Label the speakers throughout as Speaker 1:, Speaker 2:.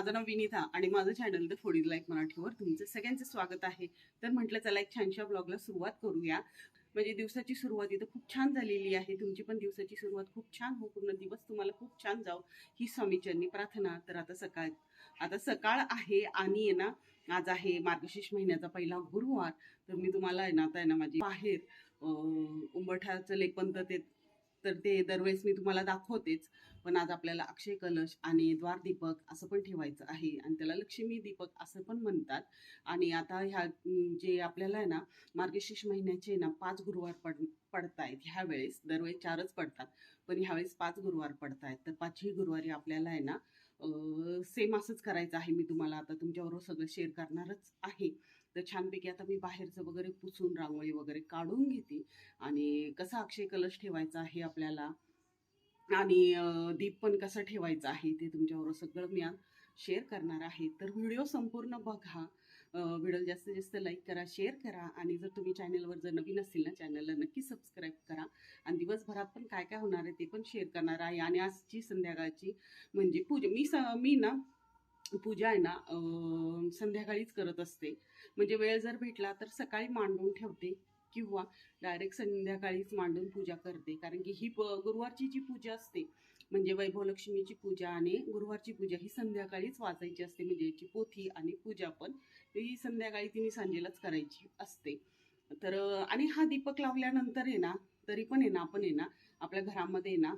Speaker 1: माझं नाव विनिता आणि माझं चॅनल द फोडी लाईक मराठीवर तुमचं सगळ्यांचं स्वागत आहे. तर म्हटलं चला एक छानशा ब्लॉगला सुरुवात करूया. म्हणजे दिवसाची सुरुवात इथं खूप छान झालेली आहे. तुमची पण दिवसाची सुरुवात खूप छान हो. पूर्ण दिवस तुम्हाला खूप छान जाऊ ही स्वामीचरणी प्रार्थना. तर आता सकाळ आता सकाळ आहे आणि आहे ना आज आहे मार्गशीर्ष महिन्याचा पहिला गुरुवार. तर मी तुम्हाला आहे ना आता आहे ना माझी बाहेर अं, उंबरठ्याचं लेपन ते तर ते दरवेळेस मी तुम्हाला दाखवतेच. पण आज आपल्याला अक्षय कलश आणि द्वारदीपक असं पण ठेवायचं आहे आणि त्याला लक्ष्मी दीपक असं पण म्हणतात. आणि आता ह्या जे आपल्याला आहे ना मार्गशीर्ष महिन्याचे ना पाच गुरुवार पड पडतायत ह्या वेळेस दरवेळेस चारच पडतात. पण ह्यावेळेस पाच गुरुवार पडतायत. तर पाचही गुरुवारी आपल्याला आहे ना सेम असंच करायचं आहे मी तुम्हाला आता. तुमच्याबरोबर सगळं शेअर करणारच आहे. तर छानपैकी आता मी बाहेरचं वगैरे पुसून रांगोळी वगैरे काढून घेते. आणि कसा अक्षय कलश ठेवायचा आहे आपल्याला? आणि दीप पण कसं ठेवायचं आहे ते तुमच्याबरोबर सगळं मी शेअर करणार आहे. तर व्हिडिओ संपूर्ण बघा. व्हिडिओ जास्तीत जास्त लाईक करा शेअर करा आणि जर तुम्ही चॅनलवर जर नवीन असतील ना चॅनलला नक्की सबस्क्राईब करा. आणि दिवसभरात पण काय काय होणार आहे ते पण शेअर करणार आहे. आणि आजची संध्याकाळची म्हणजे पूजा मी स मी ना पूजा आहे ना संध्याकाळीच करत असते. म्हणजे वेळ जर भेटला तर सकाळी मांडून ठेवते किंवा डायरेक्ट संध्याकाळीच मांडून पूजा करते. कारण की ही प गुरुवारची जी पूजा असते म्हणजे वैभवलक्ष्मीची पूजा आणि गुरुवारची पूजा ही संध्याकाळीच वाचायची असते. म्हणजे याची पोथी आणि पूजा पण ही संध्याकाळी तिने सांजेलाच करायची असते. तर आणि हा दीपक लावल्यानंतर आहे ना तरी पण आहे ना आपण आहे ना आपल्या घरामध्ये ना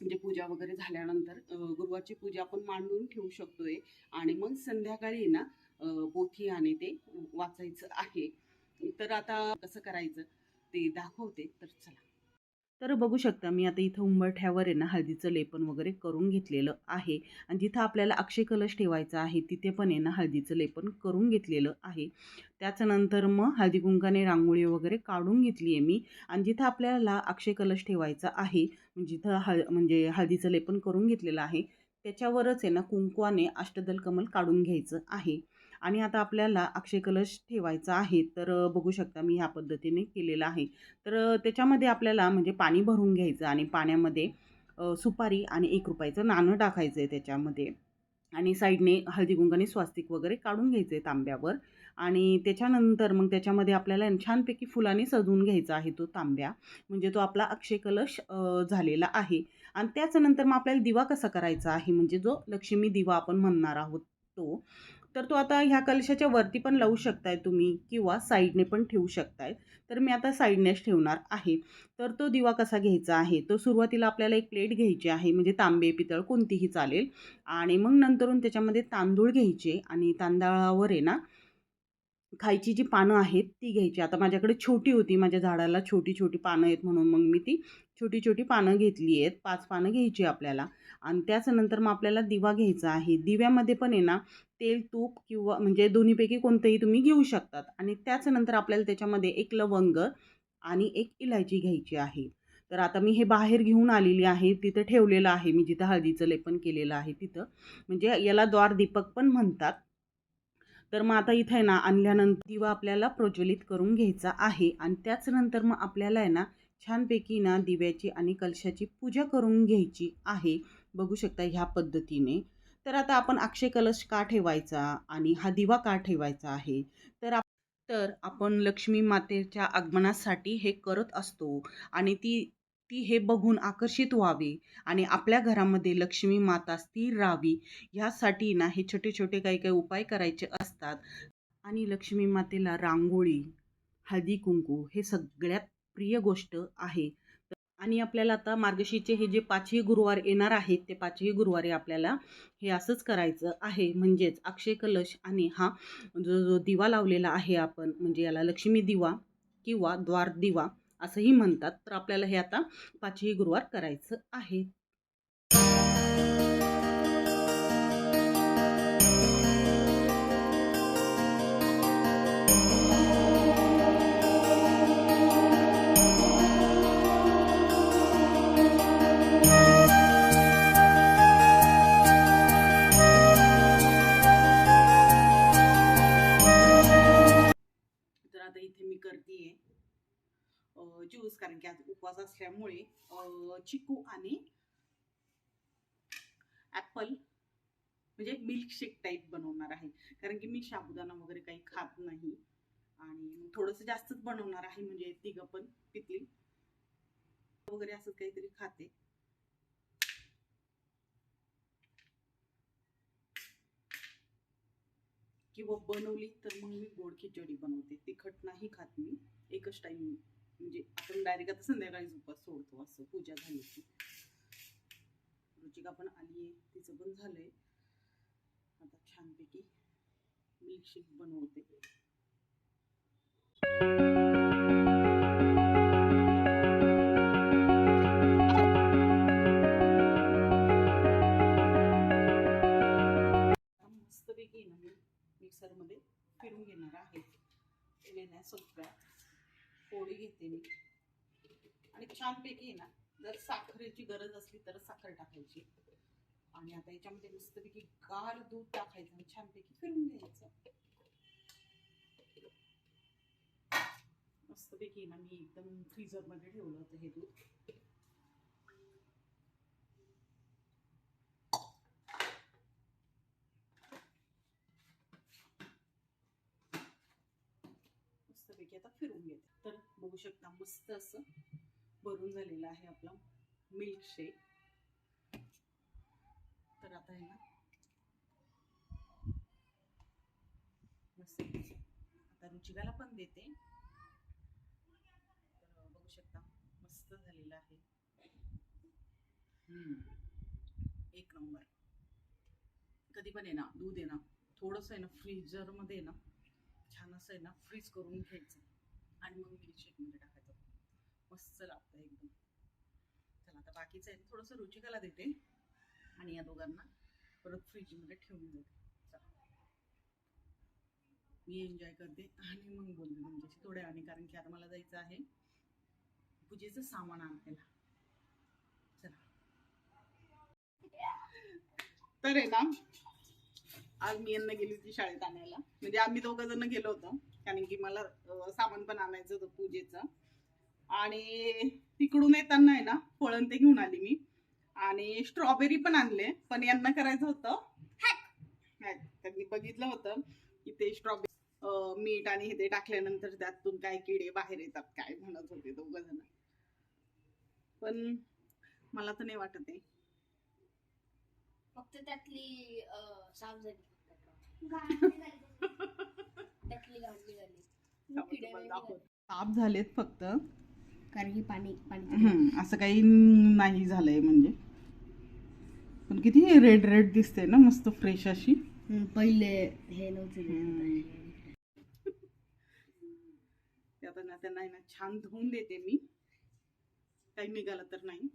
Speaker 1: म्हणजे पूजा वगैरे झाल्यानंतर गुरुवारची पूजा आपण मांडून ठेवू शकतोय. आणि मग संध्याकाळी ना पोथी आणि ते वाचायचं आहे. तर आता कसं करायचं ते दाखवते. तर चला. तर बघू शकता मी आता इथं उंबरठ्यावर आहे ना हळदीचं लेपन वगैरे करून घेतलेलं आहे. आणि जिथं आपल्याला अक्षय कलश ठेवायचा आहे तिथे पण आहे ना हळदीचं लेपन करून घेतलेलं आहे. त्याच्यानंतर मग हळदी कुंकाने रांगोळी वगैरे काढून घेतली आहे मी. आणि जिथं आपल्याला अक्षय कलश ठेवायचा आहे म्हणजे जिथं हळ म्हणजे हळदीचं लेपन करून घेतलेलं आहे त्याच्यावरच आहे ना कुंकवाने अष्टदल कमल काढून घ्यायचं आहे. आणि आता आपल्याला अक्षय कलश ठेवायचा आहे तर बघू शकता मी ह्या पद्धतीने केलेलं आहे. तर त्याच्यामध्ये आपल्याला म्हणजे पाणी भरून घ्यायचं आणि पाण्यामध्ये सुपारी आणि एक रुपयाचं नाणं टाकायचं आहे त्याच्यामध्ये. आणि साईडने हळदीकुंकाने स्वास्तिक वगैरे काढून घ्यायचे तांब्यावर. आणि त्याच्यानंतर मग त्याच्यामध्ये आपल्याला छानपैकी फुलाने सजवून घ्यायचा आहे तो तांब्या. म्हणजे तो आपला अक्षय कलश झालेला आहे. आणि त्याच्यानंतर मग आपल्याला दिवा कसा करायचा आहे? म्हणजे जो लक्ष्मी दिवा आपण म्हणणार आहोत तो. तर तो आता ह्या कलशाच्या वरती पण लावू शकताय तुम्ही किंवा साईडने पण ठेवू शकताय. तर मी आता साईडनेच ठेवणार आहे. तर तो दिवा कसा घ्यायचा आहे? तो सुरुवातीला आपल्याला एक प्लेट घ्यायची आहे म्हणजे तांबे पितळ कोणतीही चालेल. आणि मग नंतरून त्याच्यामध्ये तांदूळ घ्यायचे आणि तांदळावर आहे ना खायची जी पानं आहेत ती घ्यायची. आता माझ्याकडे छोटी होती. माझ्या झाडाला छोटी छोटी पानं आहेत म्हणून मग मी ती छोटी छोटी पानं घेतली आहेत. पाच पानं घ्यायची आपल्याला. आणि त्याच्यानंतर मग आपल्याला दिवा घ्यायचा आहे. दिव्यामध्ये पण आहे ना तेल तूप किंवा म्हणजे दोन्हीपैकी कोणतंही तुम्ही घेऊ शकतात. आणि त्याच्यानंतर आपल्याला त्याच्यामध्ये एक लवंग आणि एक इलायची घ्यायची आहे. तर आता मी हे बाहेर घेऊन आलेली आहे. तिथं ठेवलेलं आहे मी. जिथं हळदीचं लेपन केलेलं आहे तिथं. म्हणजे याला द्वारदीपक पण म्हणतात. तर मग आता इथं आहे ना आणल्यानंतर दिवा आपल्याला प्रज्वलित करून घ्यायचा आहे. आणि त्याचनंतर मग आपल्याला आहे ना छानपैकी ना दिव्याची आणि कलशाची पूजा करून घ्यायची आहे. बघू शकता ह्या पद्धतीने. तर आता आपण अक्षय कलश का ठेवायचा आणि हा दिवा का ठेवायचा आहे? तर आप तर आपण लक्ष्मी मातेच्या आगमनासाठी हे करत असतो. आणि ती ती हे बघून आकर्षित व्हावी आणि आपल्या घरामध्ये लक्ष्मी माता स्थिर राहावी. ह्यासाठी ना हे छोटे छोटे काही काही उपाय करायचे असतात. आणि लक्ष्मी मातेला रांगोळी हळदी कुंकू हे सगळ्यात प्रिय गोष्ट आहे. आणि आपल्याला आता मार्गशीचे हे जे पाचही गुरुवार येणार आहेत ते पाचही गुरुवारी आपल्याला हे असंच करायचं आहे. म्हणजेच अक्षय कलश आणि हा जो जो दिवा लावलेला आहे आपण म्हणजे याला लक्ष्मी दिवा किंवा द्वार दिवा असंही म्हणतात. तर आपल्याला हे आता पाचही गुरुवार करायचं आहे. तर आता इथे मी करते ज्यूस कारण की आज उपवास असल्यामुळे चिकू आणि ॲपल म्हणजे मिल्कशेक टाईप बनवणार आहे. कारण की मी साबुदाणा वगैरे काही खात नाही. आणि थोडंसं जास्तच बनवणार आहे म्हणजे तिघं पण पितली वगैरे असं काहीतरी खाते. किंवा बनवली तर मग मी गोड खिचडी बनवते. तिखट नाही खात मी. एकच टाईम म्हणजे आपण डायरेक्ट आता संध्याकाळीच उपास सोडतो असं पूजा झाली की. रुचिका पण आली आहे तिचं पण झालंय. आता छानपैकी मिल्कशेक बनवते. मस्तपैकी मिक्सरमध्ये फिरून घेणार आहे सगळ्या. पोळी घेते मी. आणि छानपैकी ना जर साखरेची गरज असली तर साखर टाकायची. आणि आता याच्यामध्ये मस्तपैकी गार दूध टाकायचं आणि छानपैकी फिरून घ्यायचं. मस्तपैकी ना मी एकदम फ्रीझरमध्ये ठेवलं होतं हे दूध. मस्तपैकी आता फिरून घेते. तर बघू शकता मस्त असं भरून झालेलं आहे आपला मिल्कशेक तर आता आहे ना मस्त. आता रुचिकाला पण देते. तर बघू शकता मस्त झालेलं आहे. एक नंबर. कधी पण आहे ना दूध आहे ना थोडंसं आहे ना फ्रीजरमध्ये आहे ना छान असं आहे ना फ्रीज करून घ्यायचं. आणि मग मिल्कशेकमध्ये टाकायचं. मस्त लागतं एकदम. चला आता बाकीचं आहे. थोडंसं रुचिकाला देते. आणि या दोघांना परत फ्रीजमध्ये ठेवून देते. चला. मी एन्जॉय करते. आणि मग बोलते तुमच्याशी थोड्या आणि कारण की आता मला जायचं आहे. पूजेचं सामान आणायला. चला. तर आहे ना आज मी यांना गेली होती शाळेत आणायला. म्हणजे आम्ही दोघं जण गेलो होतो. कारण की मला सामान पण आणायचं होतं पूजेचं. आणि तिकडून येताना आहे ना फळण ते घेऊन आली मी. आणि स्ट्रॉबेरी पण आणले पण यांना करायचं होतं. त्यांनी बघितलं होतं की ते स्ट्रॉबेरी मीठ आणि हे ते टाकल्यानंतर त्यातून काय किडे बाहेर येतात काय म्हणत होते दोघं जण. पण मला तर नाही वाटत आहे.
Speaker 2: फक्त त्यातली साफ झाली
Speaker 1: साफ झालेत फक्त.
Speaker 2: कारण की पाणी
Speaker 1: असं काही नाही झालंय म्हणजे. पण किती रेड रेड दिसते ना मस्त फ्रेश अशी.
Speaker 2: पहिले हे नव्हते
Speaker 1: त्यांना ना छान धुवून देते मी. काही निघालं तर नाही.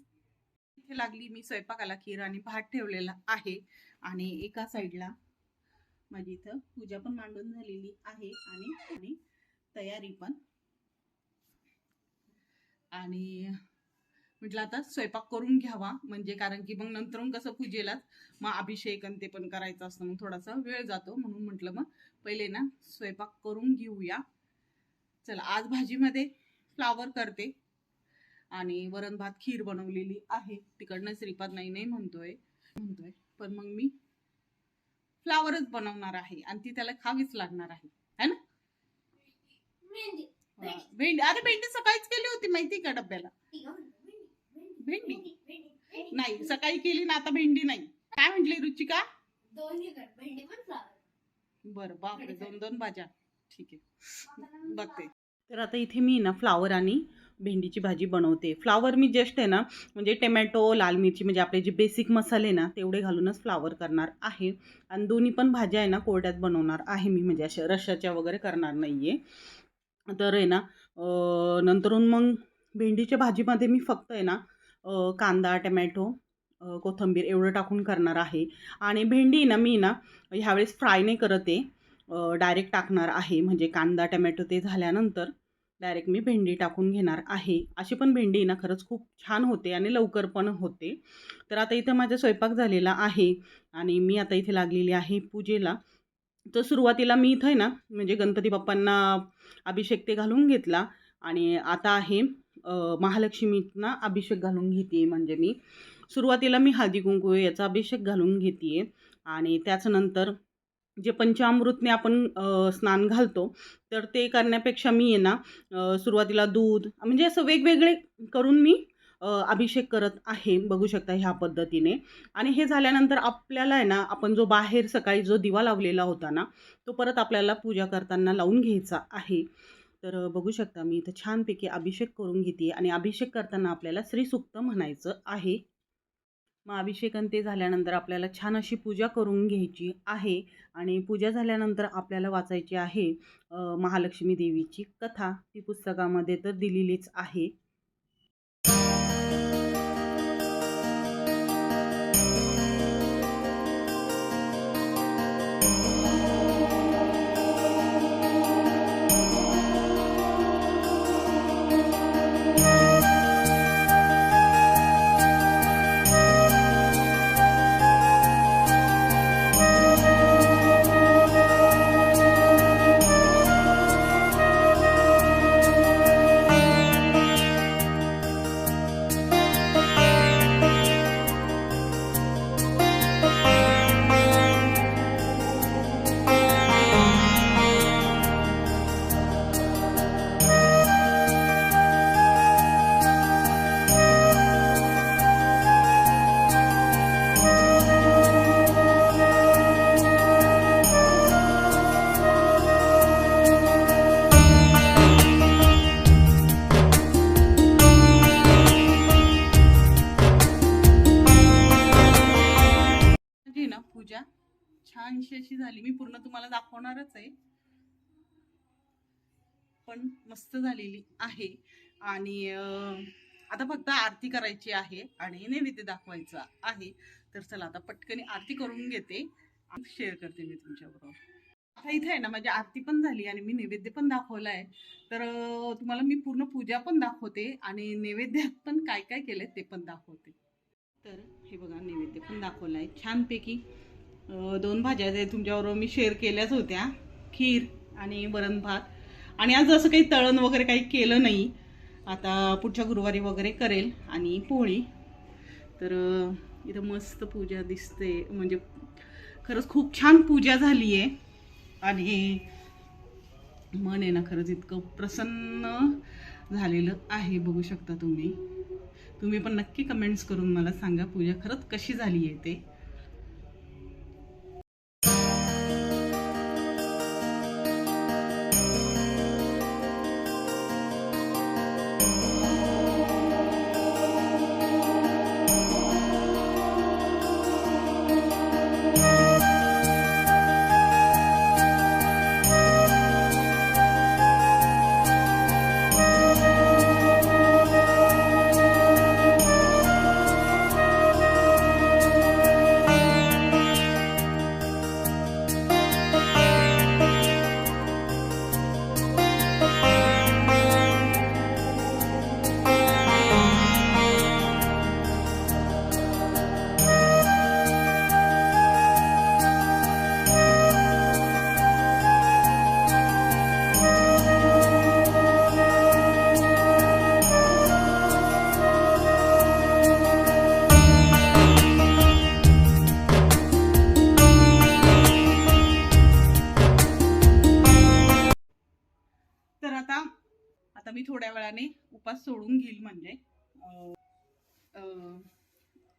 Speaker 1: इथे लागली मी स्वयंपाकाला खीर आणि भात ठेवलेला आहे. आणि एका साईडला माझी इथं पूजा पण मांडून झालेली आहे आणि आणि तयारी पण. आणि म्हटलं आता स्वयंपाक करून घ्यावा म्हणजे कारण की मग नंतर कसं पूजेलाच मग अभिषेक आणि ते पण करायचं असतं मग थोडासा वेळ जातो म्हणून म्हटलं मग पहिले ना स्वयंपाक करून घेऊया. चला आज भाजीमध्ये फ्लावर करते. आणि वरण भात खीर बनवलेली आहे. तिकडनं श्रीपाद नाही नाही म्हणतोय म्हणतोय. पण मग मी फ्लावरच बनवणार आहे आणि ती त्याला खावीच लागणार आहे. है ना? हा, भेंडी. अरे भेंडी सकाळीच केली होती माहिती का डब्याला? भेंडी. नाही सकाळी केली ना आता भेंडी नाही. काय म्हंटली रुचिका? बरं बापरे दोन दोन भाज्या. ठीक आहे. बघते. तर आता इथे मी ना फ्लावर आणि भेंडीची भाजी बनवते. फ्लावर मी जस्ट आहे ना म्हणजे टमॅटो लाल मिरची म्हणजे आपले जे बेसिक मसाले ना तेवढे घालूनच फ्लावर करणार आहे. आणि दोन्ही पण भाज्या आहे ना कोरड्यात बनवणार आहे मी म्हणजे अशा रशाच्या वगैरे करणार नाही आहे तर आहे ना नंतरून मग भेंडीच्या भाजीमध्ये मी फक्त आहे ना कांदा टमॅटो कोथंबीर कोथिंबीर एवढं टाकून करणार आहे. आणि भेंडी ना मी ना ह्यावेळेस फ्राय नाही करत आहे. डायरेक्ट टाकणार आहे म्हणजे कांदा टमॅटो ते झाल्यानंतर. डायरेक्ट मी भेंडी टाकून घेणार आहे. अशी पण भेंडी ना खरंच खूप छान होते आणि लवकर पण होते. तर आता इथं माझा स्वयंपाक झालेला आहे आणि मी आता इथे लागलेली आहे पूजेला. तर सुरुवातीला मी इथं आहे ना म्हणजे गणपती बाप्पांना अभिषेक ते घालून घेतला आणि आता आहे महालक्ष्मींना अभिषेक घालून घेते म्हणजे मी. सुरुवातीला मी हळदी कुंकू याचा अभिषेक घालून घेते आणि त्याच्यानंतर जे पंचामृतने आपण स्नान घालतो तर ते करण्यापेक्षा मी आहे ना सुरुवातीला दूध म्हणजे असं वेगवेगळे करून मी अभिषेक करत आहे बघू शकता ह्या पद्धतीने. आणि हे झाल्यानंतर आपल्याला आहे ना आपण जो बाहेर सकाळी जो दिवा लावलेला होता ना तो परत आपल्याला पूजा करताना लावून घ्यायचा आहे. तर बघू शकता मी इथं छानपैकी अभिषेक करून घेते आणि अभिषेक करताना आपल्याला श्रीसुक्त म्हणायचं आहे. मग अभिषेकन ते झाल्यानंतर आपल्याला छान अशी पूजा करून घ्यायची आहे. आणि पूजा झाल्यानंतर आपल्याला वाचायची आहे महालक्ष्मी देवीची कथा. ती पुस्तकामध्ये तर दिलेलीच आहे. ऐंशी अशी झाली. मी पूर्ण तुम्हाला दाखवणारच आहे. पण मस्त झालेली आहे. आणि आता फक्त आरती करायची आहे आणि नैवेद्य दाखवायचा आहे. तर चला आता पटकन आरती करून घेते. शेअर करते मी तुमच्याबरोबर. आता इथे आहे ना माझी आरती पण झाली आणि मी नैवेद्य पण दाखवला आहे तर तुम्हाला मी पूर्ण पूजा पण दाखवते आणि नैवेद्यात पण काय काय केलंय ते पण दाखवते. तर हे बघा नैवेद्य पण दाखवलं आहे छानपैकी दोन भाज्या जे तुमच्याबरोबर मी शेअर केल्याच होत्या. खीर आणि वरण भात. आणि आज असं काही तळण वगैरे काही केलं नाही. आता पुढच्या गुरुवारी वगैरे करेल आणि पोळी. तर इथं मस्त पूजा दिसते. म्हणजे खरंच खूप छान पूजा झाली आहे आणि मन आहे ना खरंच इतकं प्रसन्न झालेलं आहे. बघू शकता तुम्ही. तुम्ही पण नक्की कमेंट्स करून मला सांगा पूजा खरंच कशी झाली आहे ते.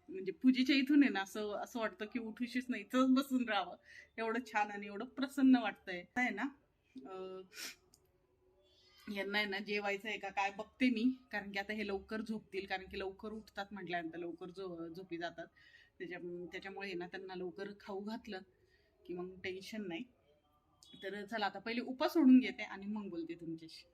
Speaker 1: म्हणजे पूजेच्या इथून आहे ना असं असं वाटतं की उठूशीच नाही इथंच बसून राहावं. एवढं छान आणि एवढं प्रसन्न वाटतंय. आहे ना यांना आहे ना जेवायचं आहे का काय बघते मी. कारण की आता हे लवकर झोपतील कारण की लवकर उठतात म्हटल्यानंतर लवकर झो झोपी जातात. त्याच्या त्याच्यामुळे ना त्यांना लवकर खाऊ घातलं की मग टेन्शन नाही. तर चला आता पहिले उपास सोडून घेते आणि मग बोलते तुमच्याशी.